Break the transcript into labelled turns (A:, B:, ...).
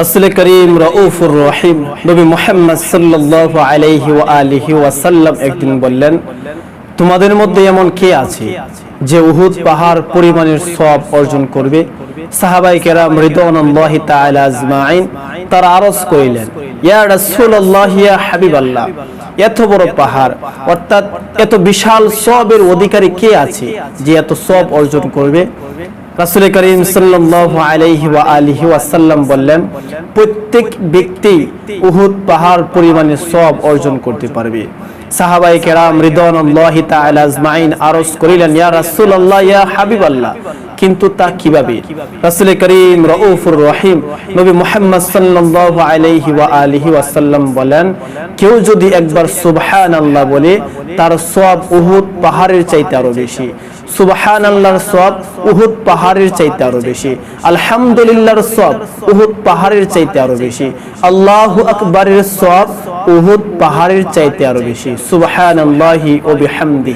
A: রাসূল করিম রউফুর রহিম নবী মোহাম্মদ সাল্লাল্লাহু আলাইহি ওয়া আলিহি ওয়াসাল্লাম একদিন বললেন, তোমাদের মধ্যে এমন কে আছে যে উহুদ পাহাড় পরিমাণের সব অর্জন করবে? সাহাবাই কেরাম রিদওয়ানুল্লাহি তাআলা আজমাইন তারা আরজ করিলেন, ইয়া রাসূলুল্লাহ, ইয়া হাবিবাল্লাহ, এত বড় পাহাড়, অর্থাৎ এত বিশাল সবের অধিকারী কে আছে যে এত সব অর্জন করবে? রাসুল করিম সাল্লাল্লাহু আলাইহি ওয়া আলিহি ওয়াসাল্লাম বললেন, প্রত্যেক ব্যক্তি উহুদ পাহাড় পরিমাণে সব অর্জন করতে পারবে। সাহাবাই কেরাম রিদওয়ানুল্লাহি তাআলা আজমাইন আরজ করিলেন, ইয়া রাসূলুল্লাহ, ইয়া হাবিবাল্লাহ। কিন্তু তা কীভাবে? রাসূল করিম রউফুর রহিম নবী মুহাম্মদ সাল্লাল্লাহু আলাইহি ওয়া আলিহি ওয়াসাল্লাম বলেন, কেউ যদি একবার সুবহানাল্লাহ বলে, তার সব উহুদ পাহাড়ের চাইতে আরও বেশি। সুবহান সব উহুদ পাহাড়ের চাইতে আরও বেশি। আলহামদুলিল্লাহর সব উহুদ পাহাড়ের চাইতে আরও বেশি। আল্লাহু আকবরের সব উহুদ পাহাড়ের চাইতে আরও বেশি। সুবহানাল্লাহি ও বিহামদিহি।